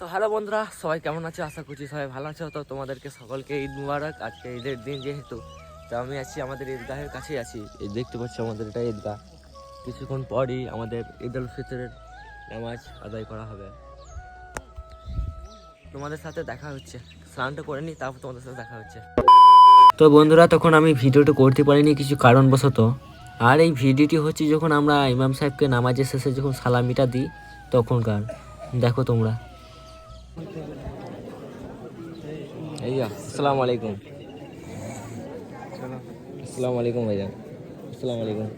তো হ্যালো বন্ধুরা, সবাই কেমন আছো? আশা করছি সবাই ভালো আছো। তো তোমাদেরকে সকলকে ঈদ মুবারক। আজকে ঈদের দিন যেহেতু, তো আমি আছি আমাদের ঈদগাহের কাছেই আছি। এই দেখতে পাচ্ছি আমাদের এটা ঈদগাহ। কিছুক্ষণ পরই আমাদের ঈদ উল ফিতরের নামাজ আদায় করা হবে। তোমাদের সাথে দেখা হচ্ছে। স্নানটা করে নি তারপর তোমাদের সাথে দেখা হচ্ছে। তো বন্ধুরা, তখন আমি ভিডিওটা করতে পারিনি কিছু কারণবশত। আর এই ভিডিওটি হচ্ছে যখন আমরা ইমাম সাহেবকে নামাজের শেষে যখন সালামিটা দিই, তখনকার। দেখো তোমরা। এই আসসালামু আলাইকুম আসসালামু আলাইকুম ভাইজান আসসালামু আলাইকুম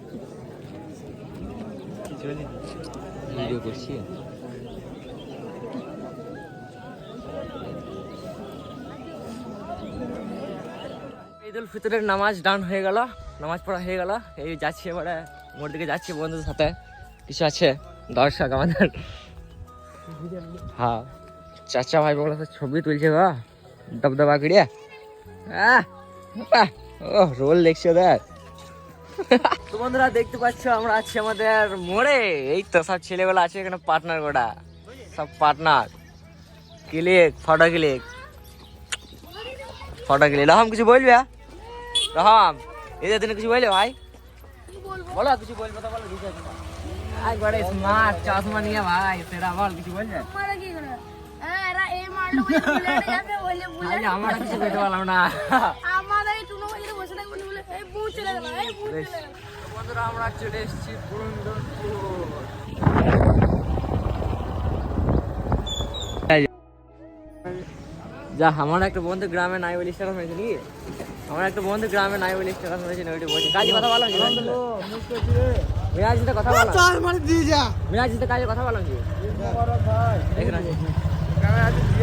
ভিডিও করছি ঈদ উল ফিতরের নামাজ ডান হয়ে গেল, নামাজ পড়া হয়ে গেল। এই যাচ্ছি এবারে মোর দিকে যাচ্ছি বন্ধুদের সাথে। কিছু আছে? দর্শক আমাদের। হ্যাঁ। চাচা ভাই বলে ছবি তুলছে গো। দবদবা বাহ, ও রোল দেখছি ওদের তো বন্ধুরা দেখতে পাচ্ছ আমরা আছি আমাদের মোড়ে। এই তো সব ছেলেগুলো আছে এখানে পার্টনার গোটা। সব partner. Click photo click. Photo click. Raham কিছু বলবে? রহম এদের দিনে কিছু বলবে ভাই? বলো কিছু বলবে তো বলো একবারে স্মার্ট চশমা নিয়ে ভাই সেটা বল কিছু বলবে? আমার কিছু বলতে পারলাম না। আমাদের এই টুনো বাজারে বসে থাকবে বলে এই বউ চলে গেল এই বউ চলে গেল বন্ধুরা আমরা চলে এসেছি যা আমার একটা বন্ধু গ্রামে নাই বলে স্টেশন হয়েছে নাকি? আমার একটা বন্ধু গ্রামে নাই বলে স্টেশন হয়েছে না ওইটা বলছি। কাজে কথা বলো মিরাজ সাথে কথা বলো। মিরাজ সাথে কাজে কথা বলো কি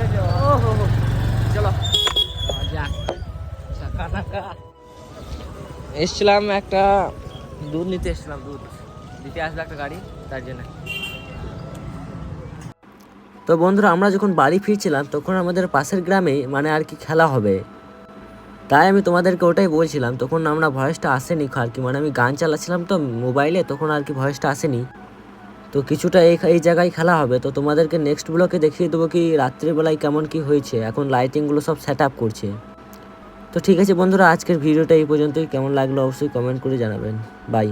আছে। ও হো হো। চলো যা চাকা এসছিলাম একটা দুধ নিতে এসছিলাম দুধ। দিতে আসবে একটা গাড়ি তার জন্য। তো বন্ধুরা আমরা যখন বাড়ি ফিরছিলাম তখন আমাদের পাশের গ্রামে মানে আর কি খেলা হবে। তাই আমি তোমাদেরকে ওটাই বলছিলাম তখন আমরা ভয়েসটা আসেনি আর কি মানে আমি গান চালাচ্ছিলাম তো মোবাইলে তখন আর কি ভয়েসটা আসেনি। তো কিছুটা এই এই জায়গায় খেলা হবে। তো তোমাদেরকে নেক্সট ব্লকে দেখিয়ে দেবো কি রাত্রিবেলায় কেমন কি হয়েছে। এখন লাইটিংগুলো সব সেট আপ করছে। তো ঠিক আছে বন্ধুরা, আজকের ভিডিওটা এই পর্যন্তই। কেমন লাগল অবশ্যই কমেন্ট করে জানাবেন। বাই